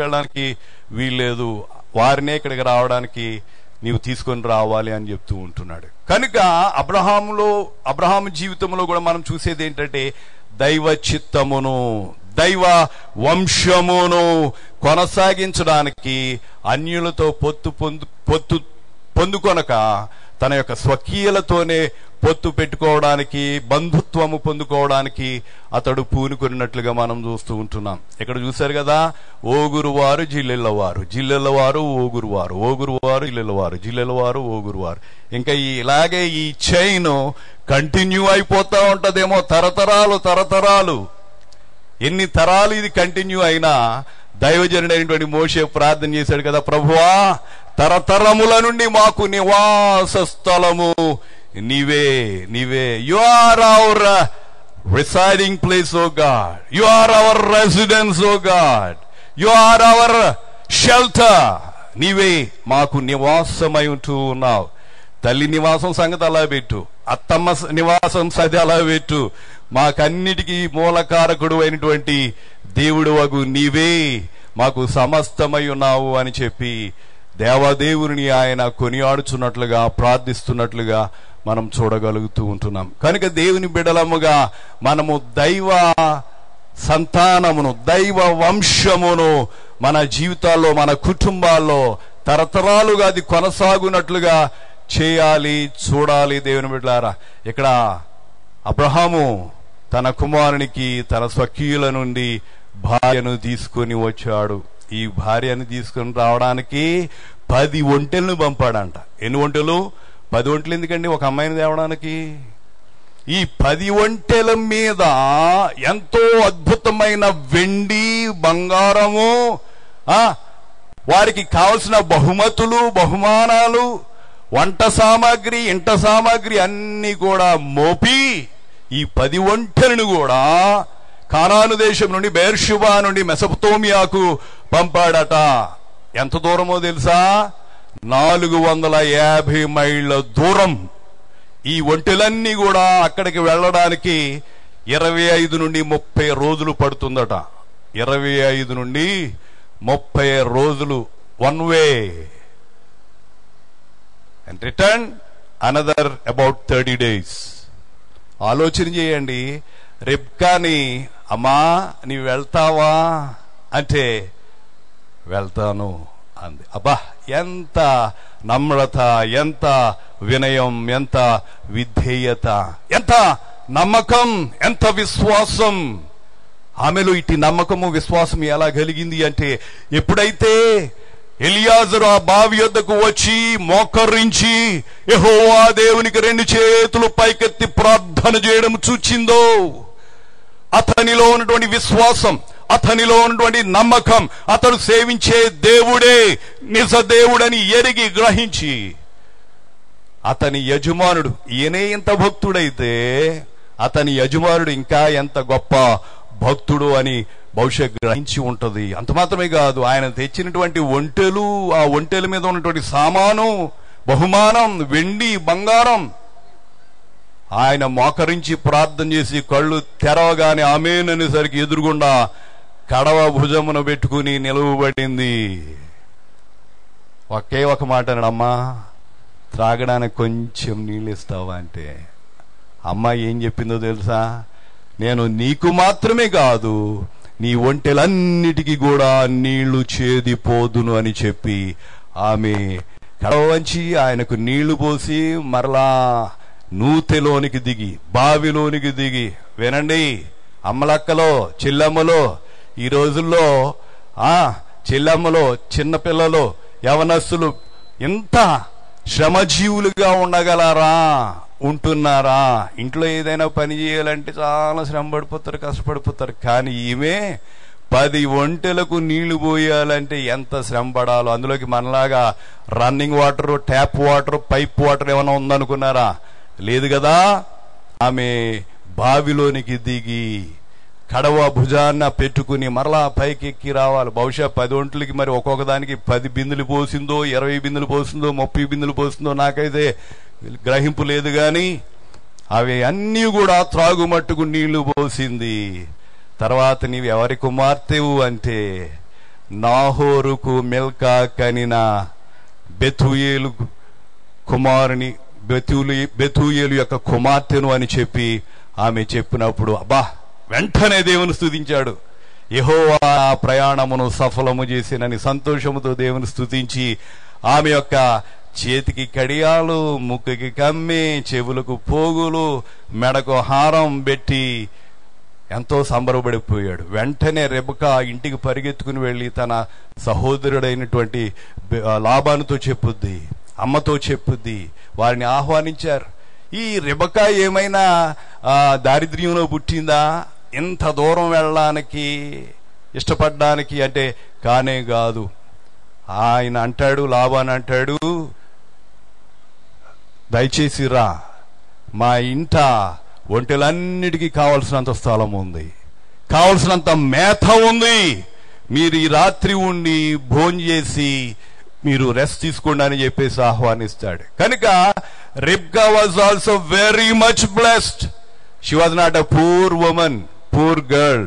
వెళ్ళడానికి వీల్లేదు. వారినే ఇక్కడికి రావడానికి నీవు తీసుకొని రావాలి అని చెప్తూ ఉంటున్నాడు. కనుక అబ్రహాములో అబ్రహాం జీవితంలో కూడా మనం చూసేది ఏంటంటే దైవ చిత్తమును దైవ వంశమును కొనసాగించడానికి అన్యులతో పొత్తు పొందు పొత్తు పొందుకొనక తన యొక్క స్వకీయలతోనే పొత్తు పెట్టుకోవడానికి బంధుత్వము పొందుకోవడానికి అతడు పూనుకున్నట్లుగా మనం చూస్తూ ఉంటున్నాం. ఇక్కడ చూశారు కదా? ఓగురువారు జిల్లెలవారు జిల్లెలవారు ఓగురువారు. ఓగురువారు జిల్లెలవారు జిల్లెలవారు ఓగురువారు. ఇంకా ఈ ఇలాగే ఈ చైన్ కంటిన్యూ అయిపోతా ఉంటదేమో తరతరాలు తరతరాలు. ఎన్ని తరాలు ఇది కంటిన్యూ అయినా దైవజనుడైనటువంటి మోషే ప్రార్థన చేశాడు కదా ప్రభువా తరతరముల నుండి మాకు నివాస స్థలము. నీవే నీవే. You are our residing place O God you are our residence O God you are our shelter నీవే మాకు నివాసమై ఉంటూ ఉన్నావు. తల్లి నివాసం సంగతి అలా పెట్టు. అత్తమ్మ నివాసం సది అలా పెట్టు. మాకన్నిటికీ మూలకారకుడు అయినటువంటి దేవుడు వగు నీవే. మాకు సమస్తమై ఉన్నావు అని చెప్పి దేవదేవుని ఆయన కొనియాడుచున్నట్లుగా ప్రార్థిస్తున్నట్లుగా మనం చూడగలుగుతూ ఉంటున్నాం. కనుక దేవుని బిడలముగా మనము దైవ సంతానమును దైవ వంశమును మన జీవితాల్లో మన కుటుంబాల్లో తరతరాలుగా అది కొనసాగునట్లుగా చేయాలి చూడాలి దేవుని బిడ్డలారా. ఇక్కడ అబ్రహాము తన కుమారునికి తన స్వకీయుల నుండి భార్యను తీసుకొని వచ్చాడు. ఈ భార్యను తీసుకొని రావడానికి పది ఒంటెలను పంపాడంట. ఎన్ని ఒంటెలు? పది ఒంటెలు ఎందుకండి ఒక అమ్మాయిని తేవడానికి? ఈ పది ఒంటెల మీద ఎంతో అద్భుతమైన వెండి బంగారము ఆ వారికి కావలసిన బహుమతులు బహుమానాలు వంట సామాగ్రి ఇంట సామాగ్రి అన్నీ కూడా మోపి ఈ పది ఒంటెలను కూడా కానాను దేశం నుండి బేర్షుబా నుండి మెసపతోమియాకు పంపాడట. ఎంత దూరమో తెలుసా? నాలుగు వందల యాభై మైళ్ళ దూరం. ఈ ఒంటెలన్నీ కూడా అక్కడికి వెళ్ళడానికి ఇరవై ఐదు నుండి ముప్పై రోజులు పడుతుందట. ఇరవై ఐదు నుండి ముప్పై రోజులు. One way. And return another about thirty days ఆలోచన చేయండి. రిబ్కాని అమ్మా నీవు వెళ్తావా? అంటే వెళ్తాను అంది. అబ్బా ఎంత నమ్రత ఎంత వినయం ఎంత విధేయత ఎంత నమ్మకం ఎంత విశ్వాసం. ఆమెలో ఇట్టి నమ్మకము విశ్వాసం ఎలా కలిగింది అంటే ఎప్పుడైతే ఎలియాజరు ఆ బావి యొద్దకు వచ్చి మోకరించి యహోవా దేవునికి రెండు చేతులు పైకెత్తి ప్రార్థన చేయడం చూచిందో. అతనిలో ఉన్నటువంటి విశ్వాసం అతనిలో ఉన్నటువంటి నమ్మకం అతడు సేవించే దేవుడే నిజ దేవుడని ఎరిగి గ్రహించి అతని యజమానుడు ఈయనే ఇంత భక్తుడైతే అతని యజమానుడు ఇంకా ఎంత గొప్ప భక్తుడు అని బహుశా గ్రహించి ఉంటది. అంత మాత్రమే కాదు ఆయన తెచ్చినటువంటి ఒంటెలు ఆ ఒంటెల మీద ఉన్నటువంటి సామాను బహుమానం వెండి బంగారం ఆయన మోకరించి ప్రార్థన చేసి కళ్ళు తెరవగానే ఆమెననేసరికి ఎదురుగుండా కడవ భుజమున పెట్టుకుని నిలువబడింది. ఒకే ఒక మాట అమ్మా త్రాగడానికి కొంచెం నీళ్ళు ఇస్తావా అంటే అమ్మ ఏం చెప్పిందో తెలుసా? నేను నీకు మాత్రమే కాదు నీ ఒంటెలన్నిటికీ కూడా నీళ్ళు చేదిపోదును అని చెప్పి ఆమె కడవంచి ఆయనకు నీళ్ళు పోసి మరలా నూతెలోనికి దిగి బావిలోనికి దిగి వినండి అమ్మలక్కలో చెల్లమ్మలో ఈ రోజుల్లో ఆ చెల్లమ్మలో చిన్నపిల్లలు యవనస్తులు ఇంత శ్రమజీవులుగా ఉండగలరా? ఉంటున్నారా? ఇంట్లో ఏదైనా పని చేయాలంటే చాలా శ్రమ పడిపోతారు కష్టపడిపోతారు. కానీ ఈమె పది ఒంటెలకు నీళ్ళు పోయాలంటే ఎంత శ్రమ పడాలో అందులోకి మనలాగా running water tap water pipe water ఏమైనా ఉందనుకున్నారా? లేదు కదా? ఆమె బావిలోనికి దిగి కడవ భుజాన్న పెట్టుకుని మరలా పైకి ఎక్కి రావాలి. బహుశా పది ఒంట్లకి మరి ఒక్కొక్క దానికి పది బిందులు పోసిందో ఇరవై బిందులు పోసిందో ముప్పై బిందులు పోసిందో నాకైతే గ్రహింపు లేదు కానీ అవి అన్నీ కూడా త్రాగుమట్టుకు నీళ్ళు పోసింది. తర్వాత నీవు ఎవరి కుమార్తెవు అంటే నాహోరుకు మిల్కా కనిన బెతుయేలు కుమారుని బెతులు బెతుయేలు యొక్క కుమార్తెను అని చెప్పి ఆమె చెప్పినప్పుడు అబ్బా వెంటనే దేవుని స్థుతించాడు యహోవా ఆ ప్రయాణమును సఫలము చేసినని సంతోషముతో దేవుని స్థుతించి ఆమె యొక్క చేతికి కడియాలు ముక్కుకి కమ్మి చెవులకు పోగులు మెడకు హారం పెట్టి ఎంతో సంబరపడిపోయాడు. వెంటనే రెబక ఇంటికి పరిగెత్తుకుని వెళ్ళి తన సహోదరుడైనటువంటి లాభానితో చెప్పుద్ది అమ్మతో చెప్పుద్ది వారిని ఆహ్వానించారు. ఈ రెబక ఏమైనా దారిద్ర్యంలో పుట్టిందా? ఇంత దూరం వెళ్ళడానికి ఇష్టపడడానికి అంటే కానే కాదు. ఆయన అంటాడు లాభాన్ అంటాడు దయచేసి రా. మా ఇంట ఒంటెలన్నిటికీ కావలసినంత స్థలం ఉంది. కావలసినంత మేత ఉంది. మీరు ఈ రాత్రి ఉండి భోజనం చేసి మీరు రెస్ట్ తీసుకోండి అని చెప్పేసి ఆహ్వానిస్తాడు. కనుక రిబ్గా was also very much blessed. She was not a poor woman poor girl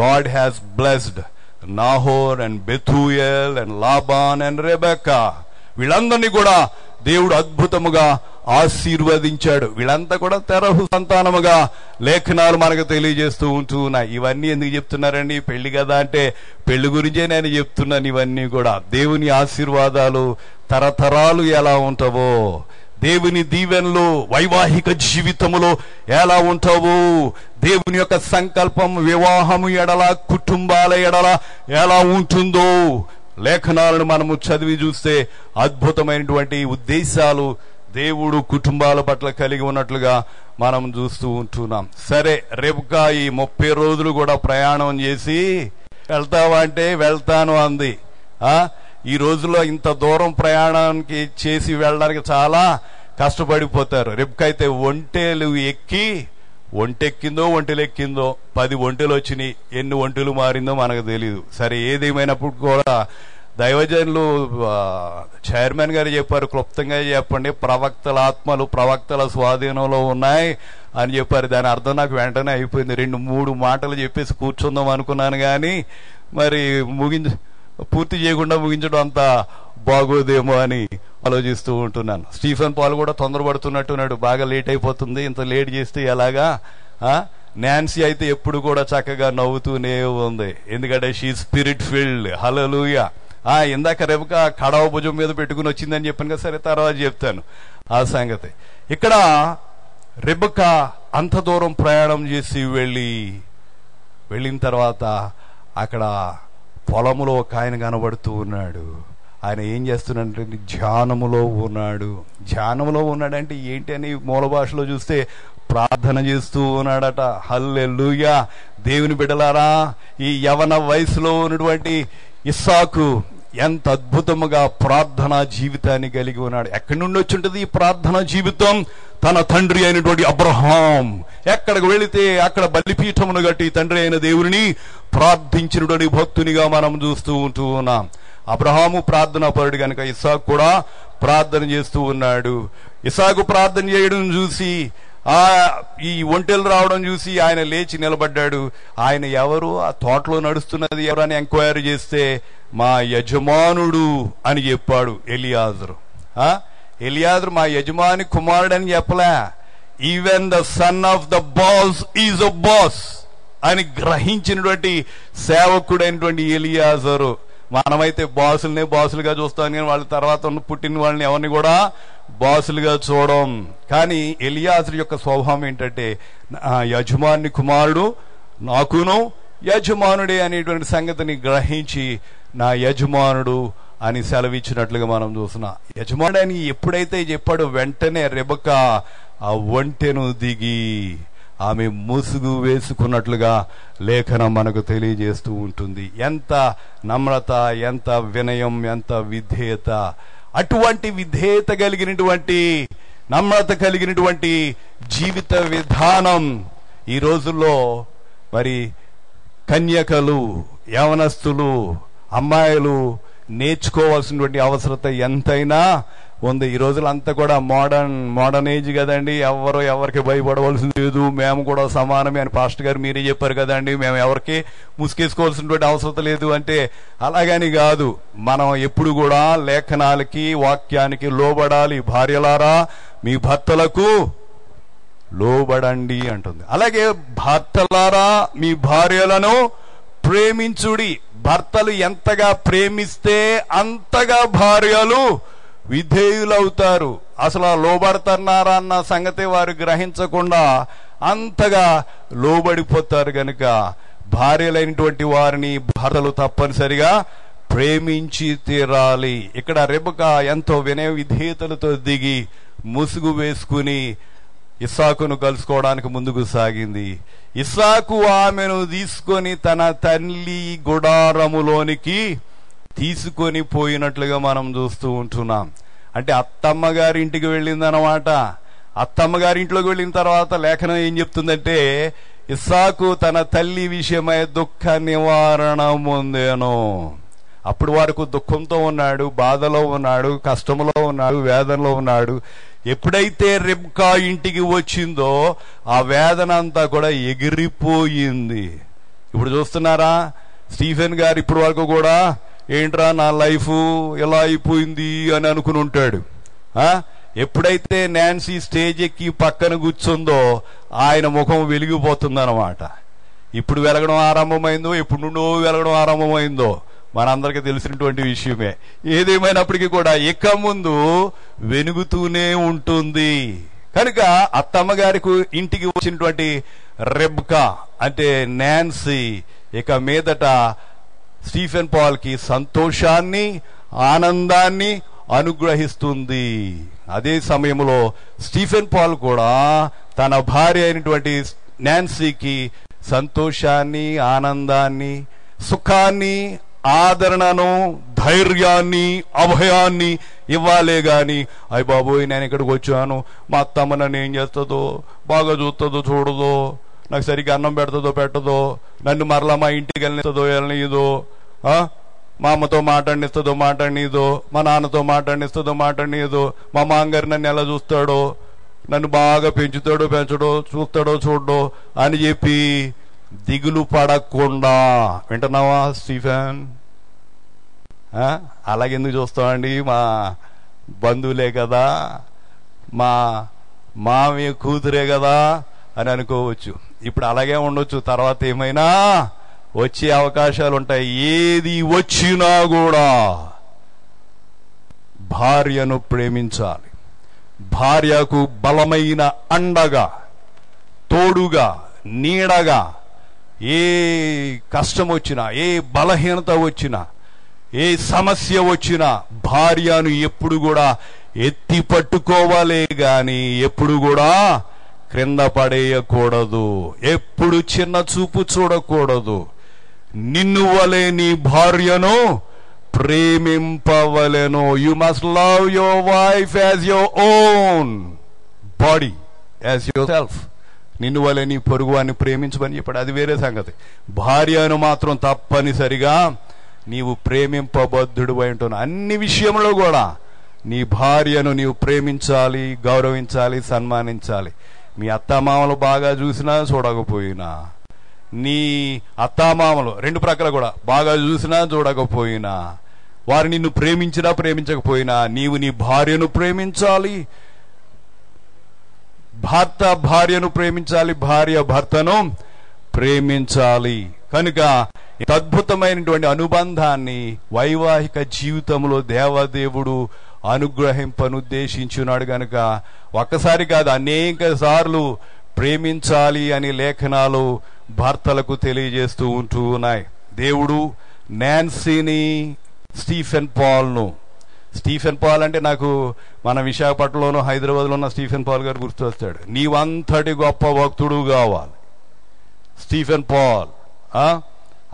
God has blessed Nahor and Bethuel and Laban and Rebekah వీళ్ళందరినీ కూడా దేవుడు అద్భుతముగా ఆశీర్వదించాడు. వీళ్ళంతా కూడా తెరహు సంతానముగా లేఖనాలు మనకు తెలియజేస్తూ ఉంటూ ఉన్నాయి. ఇవన్నీ ఎందుకు చెప్తున్నారండి? పెళ్ళి కదా అంటే పెళ్ళి గురించే నేను చెప్తున్నాను ఇవన్నీ కూడా. దేవుని ఆశీర్వాదాలు తరతరాలు ఎలా ఉంటావో దేవుని దీవెనలో వైవాహిక జీవితములో ఎలా ఉంటావు దేవుని యొక్క సంకల్పం వివాహము ఎడల కుటుంబాల ఎడల ఎలా ఉంటుందో లేఖనాలను మనము చదివి చూస్తే అద్భుతమైనటువంటి ఉద్దేశాలు దేవుడు కుటుంబాల పట్ల కలిగి ఉన్నట్లుగా మనం చూస్తూ ఉంటున్నాం. సరే రేపుగా ఈ ముప్పై రోజులు కూడా ప్రయాణం చేసి వెళ్తావా అంటే వెళ్తాను అంది. ఆ? ఈ రోజుల్లో ఇంత దూరం ప్రయాణానికి చేసి వెళ్ళడానికి చాలా కష్టపడిపోతారు. రేపుకైతే ఒంటేలు ఎక్కి ఒంటెక్కిందో ఒంటెలు ఎక్కిందో పది ఒంటెలు వచ్చినాయి ఎన్ని ఒంటెలు మారిందో మనకు తెలియదు సరే ఏదేమైనప్పుడు కూడా దైవజనులు చైర్మన్ గారు చెప్పారు క్లుప్తంగా చెప్పండి ప్రవక్తల ఆత్మలు ప్రవక్తల స్వాధీనంలో ఉన్నాయి అని చెప్పారు. దాని అర్థం నాకు వెంటనే అయిపోయింది. రెండు మూడు మాటలు చెప్పేసి కూర్చుందాం అనుకున్నాను కానీ మరి ముగించ పూర్తి చేయకుండా ముగించడం అంత బాగోదేమో అని ఆలోచిస్తూ ఉంటున్నాను. స్టీఫెన్ పాల్ కూడా తొందరపడుతున్నట్టున్నాడు. బాగా లేట్ అయిపోతుంది. ఇంత లేట్ చేస్తే ఎలాగా? నాన్సీ అయితే ఎప్పుడు కూడా చక్కగా నవ్వుతూనే ఉంది. ఎందుకంటే షీ స్పిరిట్ ఫీల్డ్. హలలుయ ఆ ఇందాక రేపుక కడవ భుజం మీద పెట్టుకుని వచ్చిందని చెప్పాను కదా సరే తర్వాత చెప్తాను. ఆ సంగతి. ఇక్కడ రెబక అంత దూరం ప్రయాణం చేసి వెళ్ళి వెళ్ళిన తర్వాత అక్కడ పొలములో ఒక ఆయన కనబడుతూ ఉన్నాడు. ఆయన ఏం చేస్తున్నాడంటే ధ్యానములో ఉన్నాడు. ధ్యానములో ఉన్నాడంటే ఏంటి అని మూల భాషలో చూస్తే ప్రార్థన చేస్తూ ఉన్నాడట. హల్లెల్లుయా దేవుని బిడలారా ఈ యవన వయసులో ఉన్నటువంటి ఇస్సాకు ఎంత అద్భుతముగా ప్రార్థనా జీవితాన్ని కలిగి ఉన్నాడు. ఎక్కడి నుండి వచ్చి ఉంటుంది ఈ ప్రార్థనా జీవితం? తన తండ్రి అయినటువంటి అబ్రహాం. ఎక్కడికి వెళితే అక్కడ బలిపీఠమును గట్టి తండ్రి అయిన దేవుని ప్రార్థించినటువంటి భక్తునిగా మనం చూస్తూ ఉంటూ ఉన్నాం. అబ్రహాము ప్రార్థనా పరుడు కనుక ఇసాకు కూడా ప్రార్థన చేస్తూ ఉన్నాడు. ఇసాకు ప్రార్థన చేయడం చూసి ఆ ఈ ఒంటెలు రావడం చూసి ఆయన లేచి నిలబడ్డాడు. ఆయన ఎవరు? ఆ తోటలో నడుస్తున్నది ఎవరు అని ఎంక్వైరీ చేస్తే మా యజమానుడు అని చెప్పాడు ఎలియాజరు. ఎలియాజరు మా యజమాని కుమారుడు అని చెప్పలే. Even the son of the boss is a boss అని గ్రహించినటువంటి సేవకుడైనటువంటి ఎలియాజరు. మనమైతే బాసులనే బాసులుగా చూస్తాం కానీ వాళ్ళ తర్వాత ఉన్న పుట్టిన వాళ్ళని ఎవరిని కూడా బాసులుగా చూడం కానీ ఎలియాజరు యొక్క స్వభావం ఏంటంటే యజమాని కుమారుడు నాకును యజమానుడే అనేటువంటి సంగతిని గ్రహించి నా యజమానుడు అని సెలవిచ్చినట్లుగా మనం చూస్తున్నాం. యజమానుడు అని ఎప్పుడైతే చెప్పాడో వెంటనే రెబక ఆ ఒంటెను దిగి ఆమె ముసుగు వేసుకున్నట్లుగా లేఖనం మనకు తెలియజేస్తూ ఉంటుంది. ఎంత నమ్రత ఎంత వినయం ఎంత విధేయత అటువంటి విధేయత కలిగినటువంటి నమ్రత కలిగినటువంటి జీవిత విధానం ఈ రోజుల్లో మరి కన్యకలు యవనస్తులు అమ్మాయిలు నేర్చుకోవాల్సినటువంటి అవసరత ఎంతైనా ఉంది. ఈ రోజులంతా కూడా మోడర్న్ మోడర్న్ ఏజ్ కదండి. ఎవరు ఎవరికి భయపడవలసింది లేదు. మేము కూడా సమానమే అని పాస్టర్ గారు మీరే చెప్పారు కదండి. మేము ఎవరికి ముసుకేసుకోవాల్సినటువంటి అవసరం లేదు అంటే అలాగని కాదు. మనం ఎప్పుడు కూడా లేఖనాలకి వాక్యానికి లోబడాలి. భార్యలారా మీ భర్తలకు లోబడండి అంటుంది. అలాగే భర్తలారా మీ భార్యలను ప్రేమించుడి. భర్తలు ఎంతగా ప్రేమిస్తే అంతగా భార్యలు విధేయులవుతారు. అసలు ఆ లోబడుతున్నారా అన్న సంగతి వారు గ్రహించకుండా అంతగా లోబడిపోతారు గనుక భార్యలైనటువంటి వారిని భర్తలు తప్పనిసరిగా ప్రేమించి తీరాలి. ఇక్కడ రెబక ఎంతో వినయ విధేయతలతో దిగి ముసుగు వేసుకుని ఇస్సాకును కలుసుకోవడానికి ముందుకు సాగింది. ఇస్సాకు ఆమెను తీసుకొని తన తల్లి గుడారములోనికి తీసుకొని పోయినట్లుగా మనం చూస్తూ ఉంటున్నాం. అంటే అత్తమ్మ గారి ఇంటికి వెళ్ళిందనమాట అత్తమ్మ గారి ఇంట్లోకి వెళ్ళిన తర్వాత లేఖనం ఏం చెప్తుందంటే ఇస్సాకు తన తల్లి విషయమై దుఃఖ నివారణ పొందాను. అప్పుడు వరకు దుఃఖంతో ఉన్నాడు బాధలో ఉన్నాడు కష్టంలో ఉన్నాడు వేదనలో ఉన్నాడు. ఎప్పుడైతే రిబ్కా ఇంటికి వచ్చిందో ఆ వేదన అంతా కూడా ఎగిరిపోయింది. ఇప్పుడు చూస్తున్నారా? స్టీఫెన్ గారు ఇప్పుడు వరకు కూడా ఏంట్రా నా లైఫ్ ఎలా అయిపోయింది అని అనుకుని ఉంటాడు. ఎప్పుడైతే నాన్సీ స్టేజ్ ఎక్కి పక్కన కూర్చుందో ఆయన ముఖం వెలిగిపోతుందన్నమాట. ఇప్పుడు వెలగడం ఆరంభమైందో ఎప్పుడు నుండో వెలగడం ఆరంభమైందో మనందరికీ తెలిసినటువంటి విషయమే. ఏదేమైనప్పటికీ కూడా ఇక ముందు వెనుగుతూనే ఉంటుంది. కనుక అత్తమ్మ గారికి ఇంటికి వచ్చినటువంటి రెబ్కా అంటే నాన్సీ ఇక మీదట స్టీఫెన్ పాల్కి సంతోషాన్ని ఆనందాన్ని అనుగ్రహిస్తుంది. అదే సమయంలో స్టీఫెన్ పాల్ కూడా తన భార్య అయినటువంటి నాన్సీకి సంతోషాన్ని ఆనందాన్ని సుఖాన్ని ఆదరణను ధైర్యాన్ని అభయాన్ని ఇవ్వాలే గాని అయ్య బాబోయ్ నేను ఇక్కడికి వచ్చాను. మా అత్తమ్మ నన్ను ఏం చేస్తుందో బాగా చూస్తుందో చూడదో నాకు సరిగ్గా అన్నం పెడుతుందో పెట్టదో నన్ను మరలా మా ఇంటికి వెళ్ళనిస్తుందో వెళ్ళనిదో మా అమ్మతో మాట్లాడినిస్తుందో మాట్లాడినదో మా నాన్నతో మాట్లాడినిస్తుందో మాట్లాడినదో మా మాంగారు నన్ను ఎలా చూస్తాడో నన్ను బాగా పెంచుతాడో పెంచడో చూస్తాడో చూడడో అని చెప్పి దిగులు పడకుండా. వింటున్నావా స్టీఫెన్? ఆ? అలాగెందుకు చూస్తామండి మా బంధువులే కదా మా మామయ్య కూతురే కదా అని అనుకోవచ్చు. ఇప్పుడు అలాగే ఉండొచ్చు. తర్వాత ఏమైనా వచ్చే అవకాశాలు ఉంటాయి ఏది వచ్చినా కూడా భార్యను ప్రేమించాలి. భార్యకు బలమైన అండగా తోడుగా నీడగా ఏ కష్టం వచ్చినా ఏ బలహీనత వచ్చినా ఏ సమస్య వచ్చినా భార్యను ఎప్పుడు కూడా ఎత్తి పట్టుకోవాలే గాని ఎప్పుడు కూడా క్రింద పడేయకూడదు. ఎప్పుడు చిన్న చూపు చూడకూడదు. నిన్ను వలె నీ భార్యను ప్రేమింపవలెను. You must love your wife as your own body as yourself నిన్ను వలె నీ పొరుగు వాడిని ప్రేమించమని చెప్పాడు. అది వేరే సంగతి. భార్యను మాత్రం తప్పనిసరిగా నీవు ప్రేమింపబద్ధుడు ఉంటున్నావు. అన్ని విషయంలో కూడా నీ భార్యను నీవు ప్రేమించాలి గౌరవించాలి సన్మానించాలి. మీ అత్తమామలు బాగా చూసినా చూడకపోయినా నీ అత్తామామలు రెండు ప్రక్కల కూడా బాగా చూసినా చూడకపోయినా వారు నిన్ను ప్రేమించినా ప్రేమించకపోయినా నీవు నీ భార్యను ప్రేమించాలి. భర్త భార్యను ప్రేమించాలి భార్య భర్తను ప్రేమించాలి. కనుక అద్భుతమైనటువంటి అనుబంధాన్ని వైవాహిక జీవితంలో దేవదేవుడు అనుగ్రహింపనుద్దేశించున్నాడు గనుక ఒక్కసారి కాదు అనేక సార్లు ప్రేమించాలి అని లేఖనాలు భర్తలకు తెలియజేస్తూ ఉంటూ ఉన్నాయి. దేవుడు నాన్సీని స్టీఫెన్ పాల్ను స్టీఫెన్ పాల్ అంటే నాకు మన విశాఖపట్నంలోనూ హైదరాబాద్లో ఉన్న స్టీఫెన్ పాల్ గారు గుర్తొస్తాడు. నీవంతటి గొప్ప భక్తుడు కావాలి. స్టీఫెన్ పాల్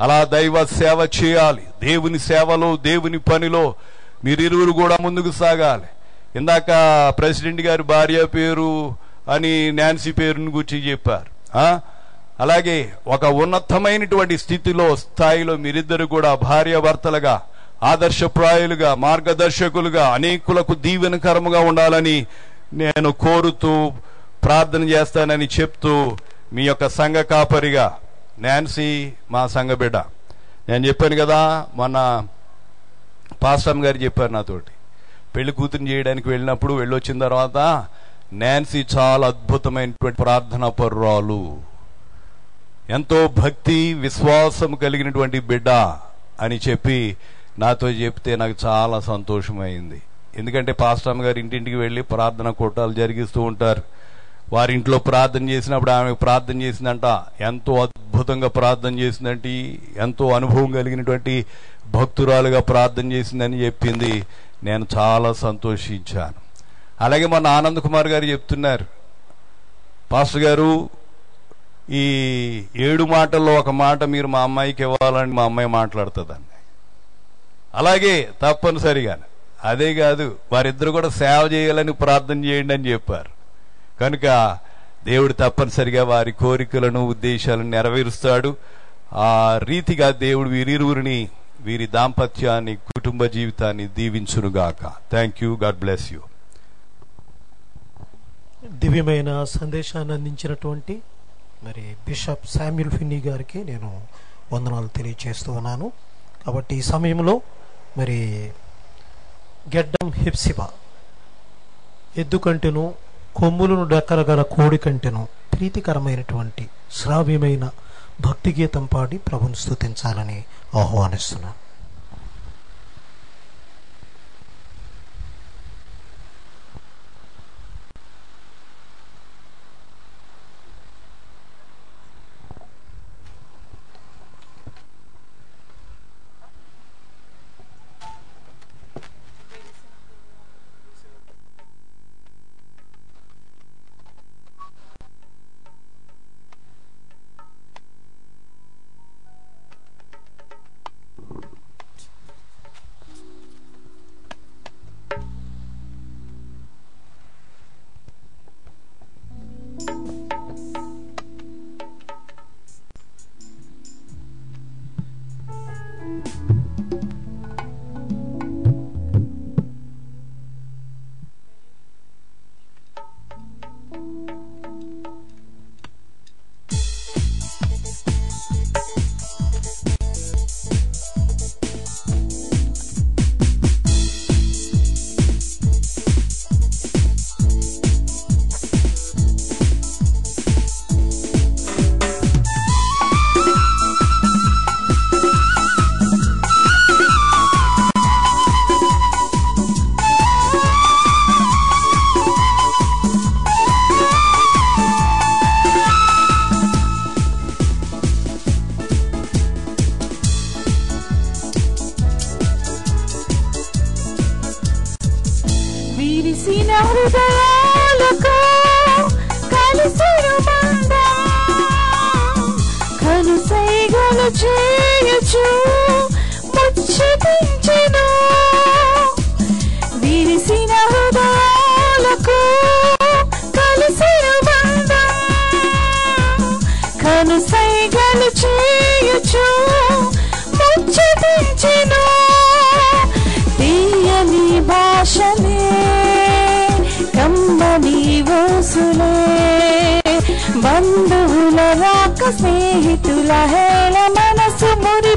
అలా దైవ సేవ చేయాలి. దేవుని సేవలో దేవుని పనిలో మీరు ఇరువురు కూడా ముందుకు సాగాలి. ఇందాక ప్రెసిడెంట్ గారి భార్య పేరు అని నాన్సీ పేరుని గురించి చెప్పారు. అలాగే ఒక ఉన్నతమైనటువంటి స్థితిలో స్థాయిలో మీరిద్దరు కూడా భార్య భర్తలుగా ఆదర్శప్రాయులుగా మార్గదర్శకులుగా అనేకులకు దీవెనకరముగా ఉండాలని నేను కోరుతూ ప్రార్థన చేస్తానని చెప్తూ మీ యొక్క సంఘ కాపరిగా నాన్సీ మా సంఘ బిడ్డ నేను చెప్పాను కదా మొన్న పాస్టమ్ గారు చెప్పారు నాతోటి. పెళ్ళి కూతురు చేయడానికి వెళ్ళినప్పుడు వెళ్ళొచ్చిన తర్వాత నాన్సీ చాలా అద్భుతమైనటువంటి ప్రార్థన పర్రాలు. ఎంతో భక్తి విశ్వాసం కలిగినటువంటి బిడ్డ అని చెప్పి నాతో చెప్తే నాకు చాలా సంతోషమైంది. ఎందుకంటే పాస్టమ్ గారు ఇంటింటికి వెళ్ళి ప్రార్థన కూటాలు జరిగిస్తూ ఉంటారు. వారి ఇంట్లో ప్రార్థన చేసినప్పుడు ఆమె ప్రార్థన చేసిందంట. ఎంతో అద్భుతంగా ప్రార్థన చేసిందంటే ఎంతో అనుభవం కలిగినటువంటి భక్తురాలుగా ప్రార్థన చేసిందని చెప్పింది. నేను చాలా సంతోషించాను. అలాగే మన ఆనంద్ కుమార్ గారు చెప్తున్నారు. పాస్టర్ గారు ఈ ఏడు మాటల్లో ఒక మాట మీరు మా అమ్మాయికి ఇవ్వాలని మా అమ్మాయి మాట్లాడుతుందండి. అలాగే తప్పనిసరిగా. అదే కాదు వారిద్దరు కూడా సేవ చేయాలని ప్రార్థన చేయండి అని చెప్పారు. కనుక దేవుడు తప్పనిసరిగా వారి కోరికలను ఉద్దేశాలను నెరవేరుస్తాడు. ఆ రీతిగా దేవుడు వీరిరువురిని వీరి దాంపత్యాన్ని కుటుంబ జీవితాన్ని దీవించునుగాక. Thank you God bless you దివ్యమైన సందేశాన్ని అందించినటువంటి మరి బిషప్ శామ్యుల్ ఫిన్నీ గారికి నేను వందనాలు తెలియచేస్తూ ఉన్నాను. కాబట్టి ఈ సమయంలో మరి గెడ్డం హిప్సిబా ఎద్దుకంటెను కొమ్ములను డెక్కరగల కోడి కంటెను ప్రీతికరమైనటువంటి శ్రావ్యమైన భక్తి గీతం పాడి ప్రభుని స్థుతించాలని ఆహ్వానిస్తున్నాను. ముచ్చటించెను తీయని భాషలే కమ్మని ఊసులే బంధువుల రాక స్నేహితుల హేళ మనసు మురి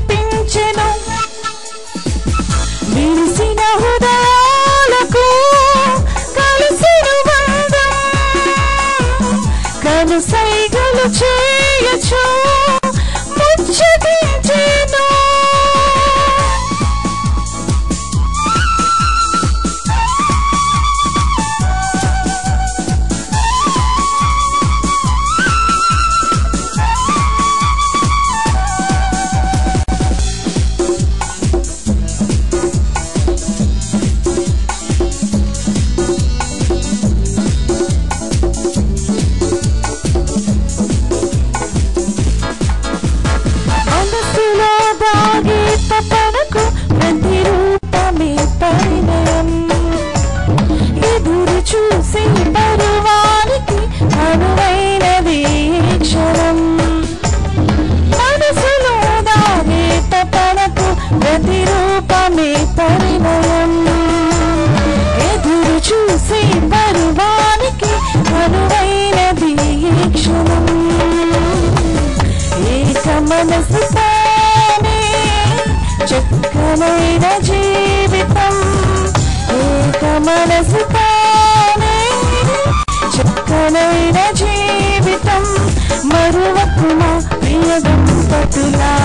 దంపతులారా విరిసిన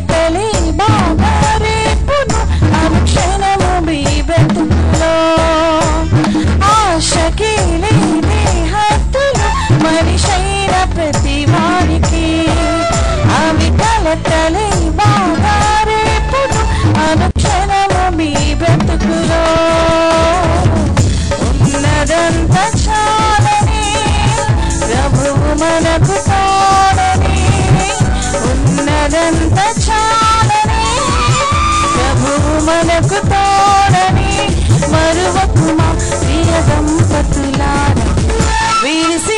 అవి బాగా రేపును అనుక్షణము మీ బ్రతుకులో ఆశకి లేని హద్దులు మనిషైన ప్రతి వారికి అవి తలతలి బాగా రేపును అనుక్షణము మీ బ్రతుకులో ఉన్నదంత చాలని ప్రభువు మనకు తోడని ఉన్నదంత చాలని ప్రభువు మనకు తోడని మరువకుమా ప్రియ దంపతులార. విరిసిన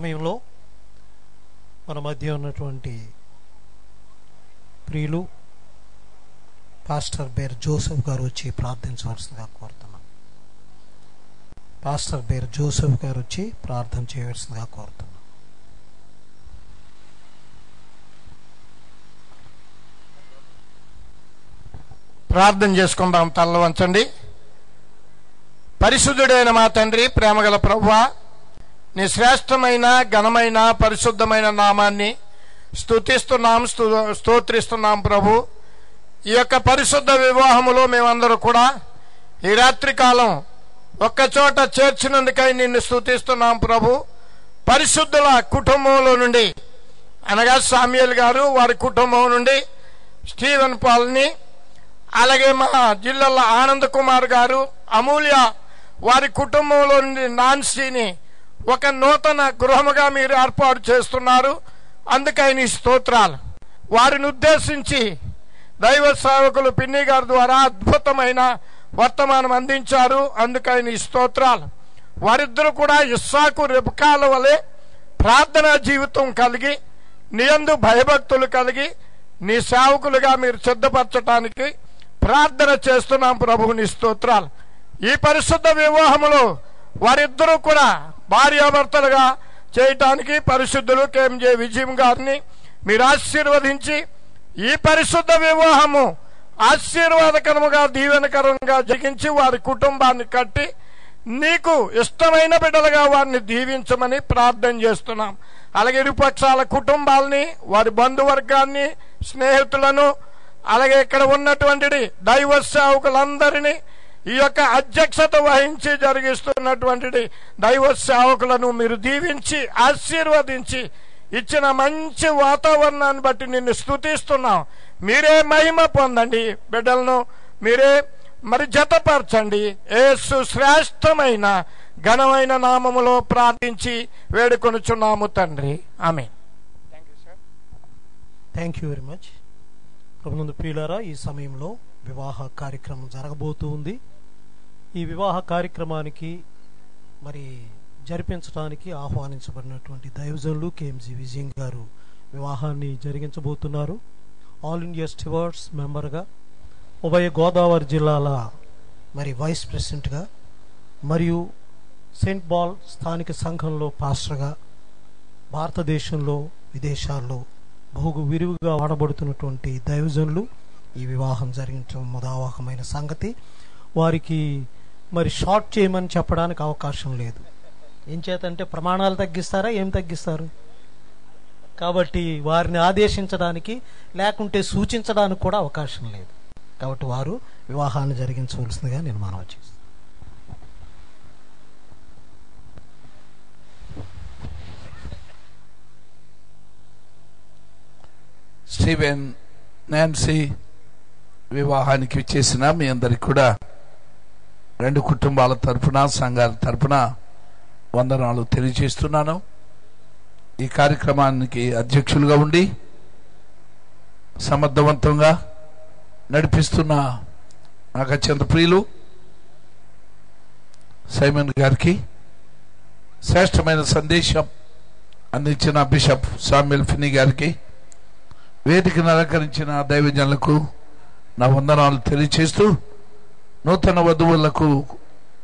సమయంలో మన మధ్య ఉన్నటువంటి ప్రియులు పాస్టర్ బేర్ జోసెఫ్ గారు వచ్చి ప్రార్థించవలసిందిగా కోరుతున్నాం. పాస్టర్ బేర్ జోసెఫ్ గారు వచ్చి ప్రార్థన చేయవలసిందిగా కోరుతున్నాం. ప్రార్థన చేసుకుందాం తల్ల వంచండి పరిశుద్ధుడైన మా తండ్రి ప్రేమగల ప్రభువా నీ శ్రేష్టమైన ఘనమైన పరిశుద్ధమైన నామాన్ని స్థుతిస్తున్నాం స్తోత్రిస్తున్నాం ప్రభు. ఈ యొక్క పరిశుద్ధ వివాహములో మేమందరూ కూడా ఈ రాత్రి కాలం ఒక్కచోట చేర్చినందుకై నిన్ను స్థుతిస్తున్నాం ప్రభు. పరిశుద్ధుల కుటుంబంలో నుండి అనగా సామ్యుల్ గారు వారి కుటుంబం నుండి స్టీవెన్ పాల్ని అలాగే మా జిల్లాలో ఆనంద్ కుమార్ గారు అమూల్య వారి కుటుంబంలో నుండి నాన్సీని ఒక నూతన గృహముగా మీరు ఏర్పాటు చేస్తున్నారు. అందుకై నీ స్తోత్రాలు. వారిని ఉద్దేశించి దైవ సేవకులు పిన్ని గారి ద్వారా అద్భుతమైన వర్తమానం అందించారు. అందుకై నీ స్తోత్రాలు. వారిద్దరూ కూడా ఇస్సాకు రెబకాల వలె ప్రార్థనా జీవితం కలిగి నియందు భయభక్తులు కలిగి నీ సేవకులుగా మీరు సిద్ధపరచటానికి ప్రార్థన చేస్తున్నాం ప్రభువుని స్తోత్రాలు. ఈ పరిశుద్ధ వివాహములో వారిద్దరూ కూడా భార్యాభర్తలుగా చేయటానికి పరిశుద్ధులు కేఎంజే విజయం గారిని మీరు ఆశీర్వదించి ఈ పరిశుద్ధ వివాహము ఆశీర్వాదకరముగా దీవెనకరంగా జరిగించి వారి కుటుంబాన్ని కట్టి నీకు ఇష్టమైన బిడ్డలుగా వారిని దీవించమని ప్రార్థన చేస్తున్నాం. అలాగే ఇరుపక్షాల కుటుంబాలని వారి బంధువర్గాన్ని స్నేహితులను అలాగే ఇక్కడ ఉన్నటువంటి దైవ సేవకులందరినీ ఈ యొక్క అధ్యక్షత వహించి జరిగిస్తున్నటువంటి దైవ సేవకులను మీరు దీవించి ఆశీర్వదించి ఇచ్చిన మంచి వాతావరణాన్ని బట్టి నిన్ను స్థుతిస్తున్నాం మీరే మహిమ పొందండి. బిడ్డలను మీరే మరి జతపరచండి. ఏసు శ్రేష్టమైన ఘనమైన నామములో ప్రార్థించి వేడుకొనుచున్నాము తండ్రి. ఆమె థ్యాంక్ యూ వెరీ మచ్ ప్రభునందు ప్రియులారా ఈ సమయంలో వివాహ కార్యక్రమం జరగబోతూ ఉంది. ఈ వివాహ కార్యక్రమానికి మరి జరిపించడానికి ఆహ్వానించబడినటువంటి దైవజనులు కేఎంజీ విజయం గారు వివాహాన్ని జరిగించబోతున్నారు. ఆల్ ఇండియా స్టివర్డ్స్ మెంబర్గా ఉభయ గోదావరి జిల్లాల మరి వైస్ ప్రెసిడెంట్గా మరియు సెయింట్ బాల్ స్థానిక సంఘంలో పాస్టర్గా భారతదేశంలో విదేశాల్లో బహు విరివిగా వాడబడుతున్నటువంటి దైవజనులు ఈ వివాహం జరిగించడం ముదావాహమైన సంగతి. వారికి మరి షార్ట్ చేయమని చెప్పడానికి అవకాశం లేదు. ఏం చేతంటే ప్రమాణాలు తగ్గిస్తారా? ఏం తగ్గిస్తారు? కాబట్టి వారిని ఆదేశించడానికి లేకుంటే సూచించడానికి కూడా అవకాశం లేదు. కాబట్టి వారు వివాహాన్ని జరిగించవలసిందిగా నేను మనవి చేస్తాను స్టీవెన్ నాన్సీ వివాహానికి చేసిన మీ అందరికి కూడా రెండు కుటుంబాల తరపున సంఘాల తరపున వందనాలు తెలియజేస్తున్నాను. ఈ కార్యక్రమానికి అధ్యక్షులుగా ఉండి సమర్థవంతంగా నడిపిస్తున్న నాకు అత్యంత ప్రియులు సైమన్ గారికి శ్రేష్టమైన సందేశం అందించిన బిషప్ సామ్యుల్ ఫిని గారికి వేదికను అలంకరించిన దైవజనులకు నా వందనాలు తెలియచేస్తూ నూతన వధువులకు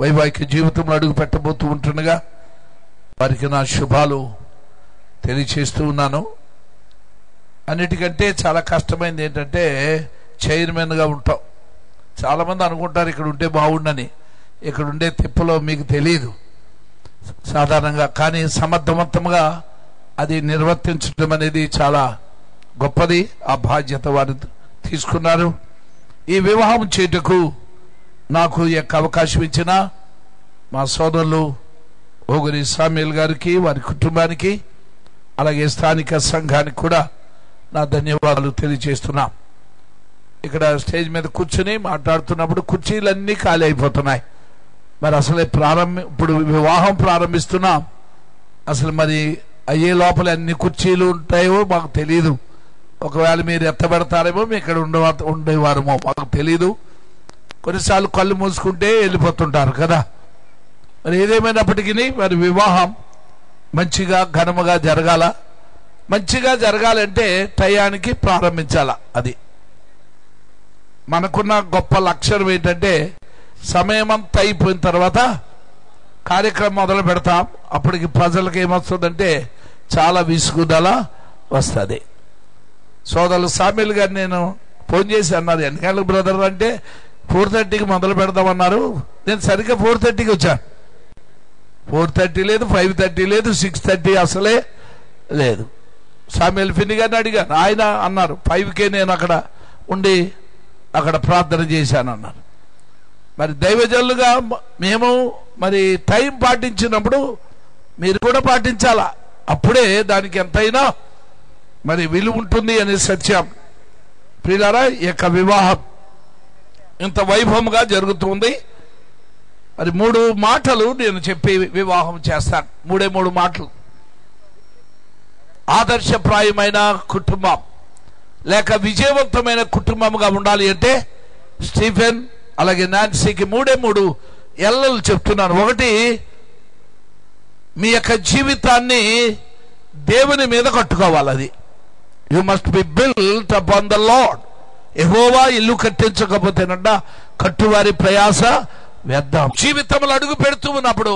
వైవాహిక జీవితంలో అడుగు పెట్టబోతూ ఉంటుండగా వారికి నా శుభాలు తెలియచేస్తూ ఉన్నాను. అన్నిటికంటే చాలా కష్టమైనది ఏంటంటే చైర్మన్గా ఉంటాం. చాలామంది అనుకుంటారు ఇక్కడ ఉంటే బాగుండని. ఇక్కడ ఉండే తిప్పలో మీకు తెలియదు. సాధారణంగా కానీ సమర్థవంతంగా అది నిర్వర్తించడం అనేది చాలా గొప్పది. ఆ బాధ్యత వారు తీసుకున్నారు. ఈ వివాహం చేయుటకు నాకు యొక్క అవకాశం ఇచ్చిన మా సోదరులు ఓగురి సామ్యుల్ గారికి వారి కుటుంబానికి అలాగే స్థానిక సంఘానికి కూడా నా ధన్యవాదాలు తెలియజేస్తున్నా. ఇక్కడ స్టేజ్ మీద కూర్చుని మాట్లాడుతున్నప్పుడు కుర్చీలన్నీ ఖాళీ అయిపోతున్నాయి. మరి అసలే ప్రారంభ ఇప్పుడు వివాహం ప్రారంభిస్తున్నాం. అసలు మరి అయ్యే లోపల ఎన్ని కుర్చీలు ఉంటాయో మాకు తెలియదు ఒకవేళ మీరు ఎత్తబెడతారేమో మీ ఇక్కడ ఉండే ఉండేవారేమో మాకు తెలీదు. కొన్నిసార్లు కళ్ళు మూసుకుంటే వెళ్ళిపోతుంటారు కదా. మరి ఏదేమైనప్పటికీ మరి వివాహం మంచిగా ఘనముగా జరగాల. మంచిగా జరగాలంటే టయానికి ప్రారంభించాల అది. మనకున్న గొప్ప లక్షణం ఏంటంటే సమయం అంతా అయిపోయిన తర్వాత కార్యక్రమం మొదలు పెడతాం. అప్పటికి ప్రజలకు ఏమొస్తుందంటే చాలా విసుగుదల వస్తుంది. సోదరులు సామిల్ గారు నేను ఫోన్ చేసి అన్నారు ఎన్నికల బ్రదర్? అంటే ఫోర్ థర్టీకి మొదలు పెడదామన్నారు. నేను సరిగ్గా ఫోర్ థర్టీకి వచ్చాను ఫోర్ థర్టీ లేదు ఫైవ్ థర్టీ లేదు సిక్స్ థర్టీ అసలే లేదు. సామ్యుల్ ఫిన్ని గారిని అడిగాను ఆయన అన్నారు ఫైవ్కే నేను అక్కడ ఉండి అక్కడ ప్రార్థన చేశాను అన్నారు మరి దైవజల్లుగా మేము మరి టైం పాటించినప్పుడు మీరు కూడా పాటించాలా? అప్పుడే దానికి ఎంతైనా మరి విలువ ఉంటుంది అనే సత్యం. ప్రియులారా ఈ యొక్క వివాహం ఇంత వైభవంగా జరుగుతుంది. మరి మూడు మాటలు నేను చెప్పి వివాహం చేస్తాను. మూడే మూడు మాటలు. ఆదర్శప్రాయమైన కుటుంబం లేక విజయవంతమైన కుటుంబంగా ఉండాలి అంటే స్టీఫెన్ అలాగే నాన్సీకి మూడే మూడు ఎల్లలు చెప్తున్నాను. ఒకటి మీ యొక్క జీవితాన్ని దేవుని మీద కట్టుకోవాలి అది. You must be built upon the lord ఎహోవా ఇల్లు కట్టించకపోతేనంట కట్టువారి ప్రయాస వ్యర్థం. జీవితంలో అడుగు పెడుతూ ఉన్నప్పుడు